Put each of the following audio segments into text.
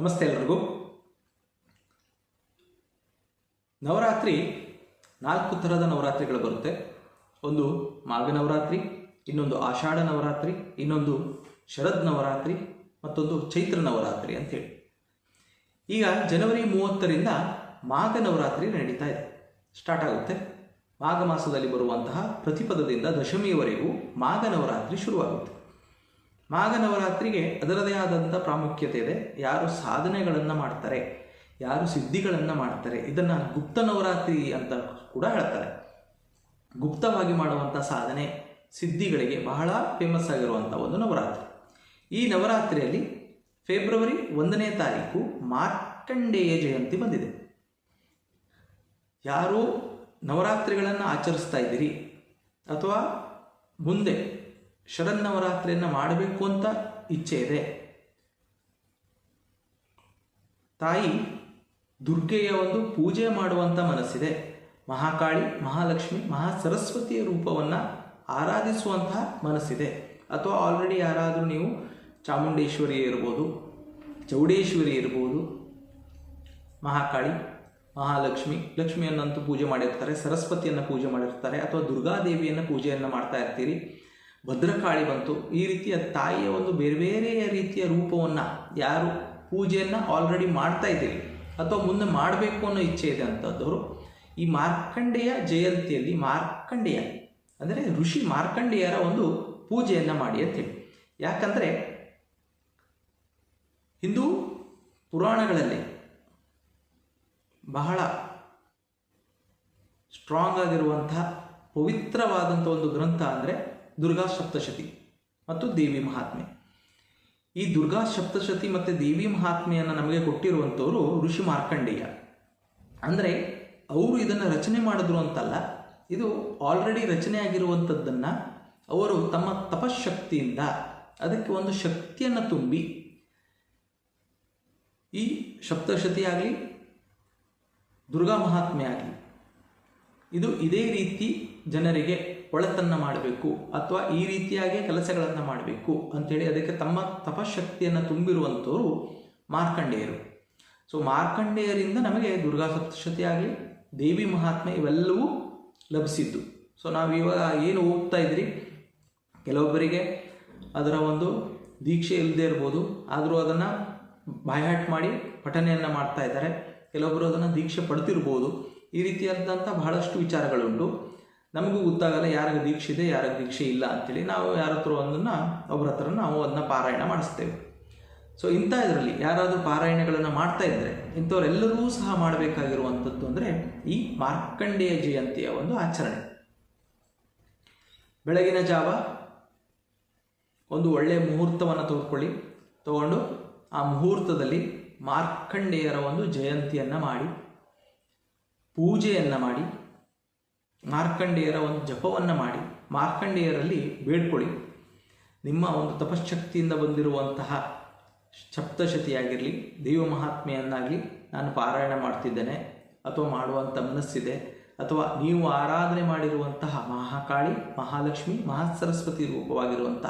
ನಮಸ್ತೆ ಎಲ್ರಿಗೂ. ನವರಾತ್ರಿ ನಾಲ್ಕು ಥರದ ನವರಾತ್ರಿಗಳು ಬರುತ್ತೆ. ಒಂದು ಮಾಘ ನವರಾತ್ರಿ, ಇನ್ನೊಂದು ಆಷಾಢ ನವರಾತ್ರಿ, ಇನ್ನೊಂದು ಶರದ್ ನವರಾತ್ರಿ, ಮತ್ತೊಂದು ಚೈತ್ರ ನವರಾತ್ರಿ ಅಂತೇಳಿ ಈಗ ಜನವರಿ ಮೂವತ್ತರಿಂದ ಮಾಘ ನವರಾತ್ರಿ ನಡೀತಾ ಇದೆ. ಸ್ಟಾರ್ಟ್ ಆಗುತ್ತೆ. ಮಾಘ ಮಾಸದಲ್ಲಿ ಬರುವಂತಹ ಪ್ರತಿಪದದಿಂದ ದಶಮಿಯವರೆಗೂ ಮಾಘ ನವರಾತ್ರಿ ಶುರುವಾಗುತ್ತೆ. ಮಾಘ ನವರಾತ್ರಿಗೆ ಅದರದೇ ಆದಂಥ ಪ್ರಾಮುಖ್ಯತೆ ಇದೆ. ಯಾರು ಸಾಧನೆಗಳನ್ನು ಮಾಡ್ತಾರೆ, ಯಾರು ಸಿದ್ಧಿಗಳನ್ನು ಮಾಡ್ತಾರೆ, ಇದನ್ನು ಗುಪ್ತ ನವರಾತ್ರಿ ಅಂತ ಕೂಡ ಹೇಳ್ತಾರೆ. ಗುಪ್ತವಾಗಿ ಮಾಡುವಂಥ ಸಾಧನೆ ಸಿದ್ಧಿಗಳಿಗೆ ಬಹಳ ಫೇಮಸ್ ಆಗಿರುವಂಥ ಒಂದು ನವರಾತ್ರಿ. ಈ ನವರಾತ್ರಿಯಲ್ಲಿ ಫೆಬ್ರವರಿ ಒಂದನೇ ತಾರೀಕು ಮಾರ್ಕಂಡೇಯ ಜಯಂತಿ ಬಂದಿದೆ. ಯಾರು ನವರಾತ್ರಿಗಳನ್ನು ಆಚರಿಸ್ತಾ ಇದ್ದೀರಿ ಅಥವಾ ಮುಂದೆ ಶರನ್ನವರಾತ್ರಿಯನ್ನು ಮಾಡಬೇಕು ಅಂತ ಇಚ್ಛೆ ಇದೆ. ತಾಯಿ ದುರ್ಗೆಯ ಒಂದು ಪೂಜೆ ಮಾಡುವಂಥ ಮನಸ್ಸಿದೆ. ಮಹಾಕಾಳಿ, ಮಹಾಲಕ್ಷ್ಮಿ ಮಹಾ ಸರಸ್ವತಿಯ ರೂಪವನ್ನು ಆರಾಧಿಸುವಂತಹ ಮನಸ್ಸಿದೆ. ಅಥವಾ ಆಲ್ರೆಡಿ ಯಾರಾದರೂ ನೀವು ಚಾಮುಂಡೇಶ್ವರಿ ಇರ್ಬೋದು, ಚೌಡೇಶ್ವರಿ ಇರ್ಬೋದು, ಮಹಾಕಾಳಿ, ಮಹಾಲಕ್ಷ್ಮಿ, ಲಕ್ಷ್ಮಿಯನ್ನಂತೂ ಪೂಜೆ ಮಾಡಿರ್ತಾರೆ, ಸರಸ್ವತಿಯನ್ನು ಪೂಜೆ ಮಾಡಿರ್ತಾರೆ, ಅಥವಾ ದುರ್ಗಾದೇವಿಯನ್ನು ಪೂಜೆಯನ್ನು ಮಾಡ್ತಾ ಇರ್ತೀರಿ. ಭದ್ರಕಾಳಿ ಬಂತು. ಈ ರೀತಿಯ ತಾಯಿಯ ಒಂದು ಬೇರೆ ಬೇರೆಯ ರೀತಿಯ ರೂಪವನ್ನು ಯಾರು ಪೂಜೆಯನ್ನು ಆಲ್ರೆಡಿ ಮಾಡ್ತಾ ಇದ್ದೀರಿ ಅಥವಾ ಮುಂದೆ ಮಾಡಬೇಕು ಅನ್ನೋ ಇಚ್ಛೆ ಇದೆ ಅಂಥದ್ದವರು ಈ ಮಾರ್ಕಂಡೇಯ ಜಯಂತಿಯಲ್ಲಿ ಮಾರ್ಕಂಡೇಯ, ಅಂದರೆ ಋಷಿ ಮಾರ್ಕಂಡೇಯರ ಒಂದು ಪೂಜೆಯನ್ನು ಮಾಡಿ ಅಂತೇಳಿ ಯಾಕಂದರೆ ಹಿಂದೂ ಪುರಾಣಗಳಲ್ಲಿ ಬಹಳ ಸ್ಟ್ರಾಂಗ್ ಆಗಿರುವಂತಹ ಪವಿತ್ರವಾದಂಥ ಒಂದು ಗ್ರಂಥ ಅಂದರೆ ದುರ್ಗಾ ಸಪ್ತಶತಿ ಮತ್ತು ದೇವಿ ಮಹಾತ್ಮೆ. ಈ ದುರ್ಗಾ ಸಪ್ತಶತಿ ಮತ್ತು ದೇವಿ ಮಹಾತ್ಮೆಯನ್ನು ನಮಗೆ ಕೊಟ್ಟಿರುವಂಥವರು ಋಷಿ ಮಾರ್ಕಂಡೇಯ. ಅಂದರೆ ಅವರು ಇದನ್ನು ರಚನೆ ಮಾಡಿದ್ರು ಅಂತಲ್ಲ, ಇದು ಆಲ್ರೆಡಿ ರಚನೆ ಆಗಿರುವಂಥದ್ದನ್ನು ಅವರು ತಮ್ಮ ತಪಶಕ್ತಿಯಿಂದ ಅದಕ್ಕೆ ಒಂದು ಶಕ್ತಿಯನ್ನು ತುಂಬಿ ಈ ಸಪ್ತಶತಿ ಆಗಲಿ, ದುರ್ಗಾ ಮಹಾತ್ಮೆ ಆಗಲಿ, ಇದು ಇದೇ ರೀತಿ ಜನರಿಗೆ ಒಳತನ್ನು ಮಾಡಬೇಕು ಅಥವಾ ಈ ರೀತಿಯಾಗಿ ಕೆಲಸಗಳನ್ನು ಮಾಡಬೇಕು ಅಂಥೇಳಿ ಅದಕ್ಕೆ ತಮ್ಮ ತಪಶಕ್ತಿಯನ್ನು ತುಂಬಿರುವಂಥವರು ಮಾರ್ಕಂಡೇಯರು. ಸೊ ಮಾರ್ಕಂಡೇಯರಿಂದ ನಮಗೆ ದುರ್ಗಾ ಸಪ್ತಶತಿ ಆಗಲಿ, ದೇವಿ ಮಹಾತ್ಮೆ ಇವೆಲ್ಲವೂ ಲಭಿಸಿದ್ದು. ಸೊ ನಾವು ಇವಾಗ ಏನು ಓದ್ತಾ ಇದ್ರಿ? ಕೆಲವೊಬ್ಬರಿಗೆ ಅದರ ಒಂದು ದೀಕ್ಷೆ ಇಲ್ಲದೆ ಇರ್ಬೋದು, ಆದರೂ ಅದನ್ನು ಬಾಯ್ಹಾಟ್ ಮಾಡಿ ಪಠನೆಯನ್ನು ಮಾಡ್ತಾ ಇದ್ದಾರೆ. ಕೆಲವೊಬ್ಬರು ಅದನ್ನು ದೀಕ್ಷೆ ಪಡ್ತಿರ್ಬೋದು. ಈ ರೀತಿಯಾದಂಥ ಬಹಳಷ್ಟು ವಿಚಾರಗಳುಂಟು. ನಮಗೂ ಗೊತ್ತಾಗಲ್ಲ ಯಾರಿಗೆ ದೀಕ್ಷೆ ಇದೆ, ಯಾರಿಗೆ ದೀಕ್ಷೆ ಇಲ್ಲ ಅಂತೇಳಿ ನಾವು ಯಾರ ಹತ್ರ ಒಂದನ್ನು ಒಬ್ಬರ ಹತ್ರ ನಾವು ಅದನ್ನ ಪಾರಾಯಣ ಮಾಡಿಸ್ತೇವೆ. ಸೊ ಇಂಥ ಇದರಲ್ಲಿ ಯಾರಾದರೂ ಪಾರಾಯಣಗಳನ್ನು ಮಾಡ್ತಾ ಇದ್ದರೆ ಇಂಥವರೆಲ್ಲರೂ ಸಹ ಮಾಡಬೇಕಾಗಿರುವಂಥದ್ದು ಅಂದರೆ ಈ ಮಾರ್ಕಂಡೇಯ ಜಯಂತಿಯ ಒಂದು ಆಚರಣೆ. ಬೆಳಗಿನ ಜಾವ ಒಂದು ಒಳ್ಳೆಯ ಮುಹೂರ್ತವನ್ನು ತೆಗೆದುಕೊಳ್ಳಿ ತಗೊಂಡು ಆ ಮುಹೂರ್ತದಲ್ಲಿ ಮಾರ್ಕಂಡೇಯರ ಒಂದು ಜಯಂತಿಯನ್ನು ಮಾಡಿ, ಪೂಜೆಯನ್ನು ಮಾಡಿ. ಮಾರ್ಕಂಡೇಯರ ಒಂದು ಜಪವನ್ನು ಮಾಡಿ, ಮಾರ್ಕಂಡೇಯರಲ್ಲಿ ಬೇಡ್ಕೊಳ್ಳಿ. ನಿಮ್ಮ ಒಂದು ತಪಶ್ಶಕ್ತಿಯಿಂದ ಬಂದಿರುವಂತಹ ಸಪ್ತಶತಿಯಾಗಿರಲಿ ದೇವ ಮಹಾತ್ಮೆಯನ್ನಾಗಲಿ ನಾನು ಪಾರಾಯಣ ಮಾಡ್ತಿದ್ದೇನೆ, ಅಥವಾ ಮಾಡುವಂಥ ಮನಸ್ಸಿದೆ, ಅಥವಾ ನೀವು ಆರಾಧನೆ ಮಾಡಿರುವಂತಹ ಮಹಾಕಾಳಿ, ಮಹಾಲಕ್ಷ್ಮಿ, ಮಹಾಸರಸ್ವತಿ ರೂಪವಾಗಿರುವಂಥ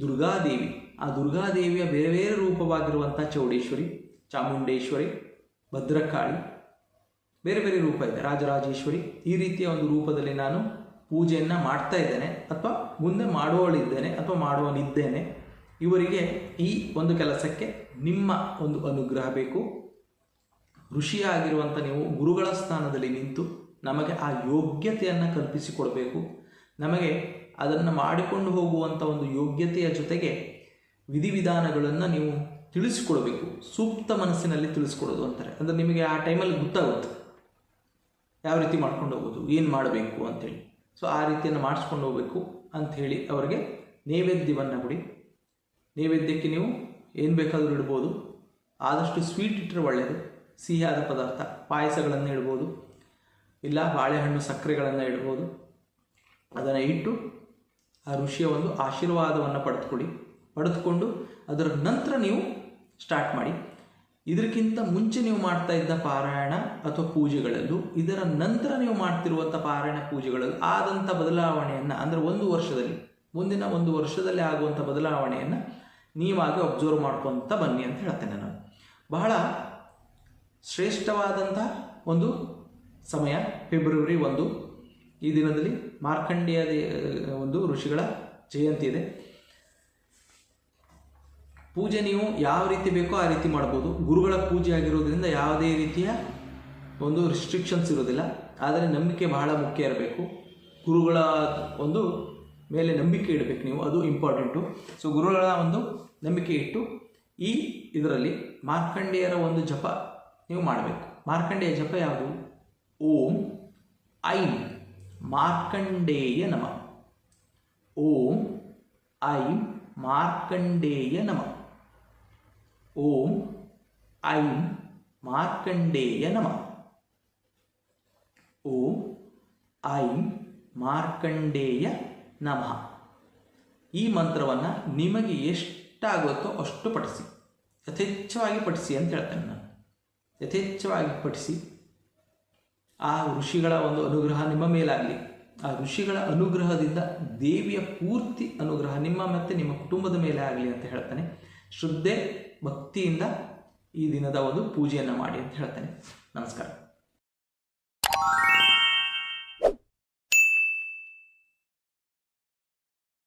ದುರ್ಗಾದೇವಿ, ಆ ದುರ್ಗಾದೇವಿಯ ಬೇರೆ ಬೇರೆ ರೂಪವಾಗಿರುವಂಥ ಚೌಡೇಶ್ವರಿ, ಚಾಮುಂಡೇಶ್ವರಿ, ಭದ್ರಕಾಳಿ ಬೇರೆ ಬೇರೆ ರೂಪ ಇದೆ. ರಾಜರಾಜೇಶ್ವರಿ ಈ ರೀತಿಯ ಒಂದು ರೂಪದಲ್ಲಿ ನಾನು ಪೂಜೆಯನ್ನು ಮಾಡ್ತಾ ಇದ್ದೇನೆ. ಅಥವಾ ಮುಂದೆ ಮಾಡುವಳಿದ್ದೇನೆ ಅಥವಾ ಮಾಡುವನಿದ್ದೇನೆ ಇವರಿಗೆ ಈ ಒಂದು ಕೆಲಸಕ್ಕೆ ನಿಮ್ಮ ಒಂದು ಅನುಗ್ರಹ ಬೇಕು. ಋಷಿಯಾಗಿರುವಂಥ ನೀವು ಗುರುಗಳ ಸ್ಥಾನದಲ್ಲಿ ನಿಂತು ನಮಗೆ ಆ ಯೋಗ್ಯತೆಯನ್ನು ಕಲ್ಪಿಸಿಕೊಡಬೇಕು. ನಮಗೆ ಅದನ್ನು ಮಾಡಿಕೊಂಡು ಹೋಗುವಂಥ ಒಂದು ಯೋಗ್ಯತೆಯ ಜೊತೆಗೆ ವಿಧಿವಿಧಾನಗಳನ್ನು ನೀವು ತಿಳಿಸಿಕೊಡಬೇಕು. ಸೂಕ್ತ ಮನಸ್ಸಿನಲ್ಲಿ ತಿಳಿಸ್ಕೊಡೋದು ಅಂತಾರೆ. ಅಂದರೆ ನಿಮಗೆ ಆ ಟೈಮಲ್ಲಿ ಗೊತ್ತಾಗುತ್ತೆ. ಯಾವ ರೀತಿ ಮಾಡ್ಕೊಂಡು ಹೋಗೋದು, ಏನು ಮಾಡಬೇಕು ಅಂಥೇಳಿ ಸೊ ಆ ರೀತಿಯನ್ನು ಮಾಡಿಸ್ಕೊಂಡು ಹೋಗಬೇಕು ಅಂಥೇಳಿ ಅವರಿಗೆ ನೈವೇದ್ಯವನ್ನು ಕೊಡಿ. ನೈವೇದ್ಯಕ್ಕೆ ನೀವು ಏನು ಬೇಕಾದರೂ ಇಡ್ಬೋದು. ಆದಷ್ಟು ಸ್ವೀಟ್ ಇಟ್ಟರೆ ಒಳ್ಳೆಯದು ಸಿಹಿಯಾದ ಪದಾರ್ಥ, ಪಾಯಸಗಳನ್ನು ಇಡ್ಬೋದು. ಇಲ್ಲ, ಬಾಳೆಹಣ್ಣು ಸಕ್ಕರೆಗಳನ್ನು ಇಡ್ಬೋದು. ಅದನ್ನು ಇಟ್ಟು ಆ ಋಷಿಯ ಒಂದು ಆಶೀರ್ವಾದವನ್ನು ಪಡೆದುಕೊಳ್ಳಿ. ಪಡೆದುಕೊಂಡು ಅದರ ನಂತರ ನೀವು ಸ್ಟಾರ್ಟ್ ಮಾಡಿ. ಇದಕ್ಕಿಂತ ಮುಂಚೆ ನೀವು ಮಾಡ್ತಾ ಇದ್ದ ಪಾರಾಯಣ ಅಥವಾ ಪೂಜೆಗಳಲ್ಲೂ, ಇದರ ನಂತರ ನೀವು ಮಾಡ್ತಿರುವಂಥ ಪಾರಾಯಣ ಪೂಜೆಗಳಲ್ಲೂ ಆದಂಥ ಬದಲಾವಣೆಯನ್ನು, ಅಂದರೆ ಒಂದು ವರ್ಷದಲ್ಲಿ, ಮುಂದಿನ ಒಂದು ವರ್ಷದಲ್ಲಿ ಆಗುವಂಥ ಬದಲಾವಣೆಯನ್ನು ನೀವಾಗಿ ಅಬ್ಸರ್ವ್ ಮಾಡ್ಕೊತ ಬನ್ನಿ ಅಂತ ಹೇಳ್ತೇನೆ ನಾನು. ಬಹಳ ಶ್ರೇಷ್ಠವಾದಂಥ ಒಂದು ಸಮಯ, ಫೆಬ್ರವರಿ ಒಂದು. ಈ ದಿನದಲ್ಲಿ ಮಾರ್ಕಂಡೇಯ ಒಂದು ಋಷಿಗಳ ಜಯಂತಿ ಇದೆ. ಪೂಜೆ ನೀವು ಯಾವ ರೀತಿ ಬೇಕೋ ಆ ರೀತಿ ಮಾಡ್ಬೋದು. ಗುರುಗಳ ಪೂಜೆ ಆಗಿರೋದ್ರಿಂದ ಯಾವುದೇ ರೀತಿಯ ಒಂದು ರಿಸ್ಟ್ರಿಕ್ಷನ್ಸ್ ಇರೋದಿಲ್ಲ. ಆದರೆ ನಂಬಿಕೆ ಬಹಳ ಮುಖ್ಯ ಇರಬೇಕು. ಗುರುಗಳ ಒಂದು ಮೇಲೆ ನಂಬಿಕೆ ಇಡಬೇಕು ನೀವು. ಅದು ಇಂಪಾರ್ಟೆಂಟು ಸೊ ಗುರುಗಳ ಒಂದು ನಂಬಿಕೆ ಇಟ್ಟು ಈ ಇದರಲ್ಲಿ ಮಾರ್ಕಂಡೇಯರ ಒಂದು ಜಪ ನೀವು ಮಾಡಬೇಕು. ಮಾರ್ಕಂಡೇಯ ಜಪ ಯಾವುದು? ಓಂ ಐ ಮಾರ್ಕಂಡೇಯ ನಮ. ಓಂ ಐ ಮಾರ್ಕಂಡೇಯ ನಮ. ಓಂ ಐಂ ಮಾರ್ಕಂಡೇಯ ನಮ. ಓಂ ಐಂ ಮಾರ್ಕಂಡೇಯ ನಮಃ. ಈ ಮಂತ್ರವನ್ನು ನಿಮಗೆ ಎಷ್ಟಾಗುತ್ತೋ ಅಷ್ಟು ಪಠಿಸಿ. ಯಥೇಚ್ಛವಾಗಿ ಪಠಿಸಿ ಅಂತ ಹೇಳ್ತೇನೆ ನಾನು. ಯಥೇಚ್ಛವಾಗಿ ಪಠಿಸಿ. ಆ ಋಷಿಗಳ ಒಂದು ಅನುಗ್ರಹ ನಿಮ್ಮ ಮೇಲಾಗಲಿ. ಆ ಋಷಿಗಳ ಅನುಗ್ರಹದಿಂದ ದೇವಿಯ ಪೂರ್ತಿ ಅನುಗ್ರಹ ನಿಮ್ಮ ಮತ್ತು ನಿಮ್ಮ ಕುಟುಂಬದ ಮೇಲೆ ಆಗಲಿ ಅಂತ ಹೇಳ್ತಾನೆ. ಶ್ರದ್ಧೆ ಭಕ್ತಿಯಿಂದ ಈ ದಿನದ ಒಂದು ಪೂಜೆಯನ್ನು ಮಾಡಿ ಅಂತ ಹೇಳ್ತೇನೆ. ನಮಸ್ಕಾರ.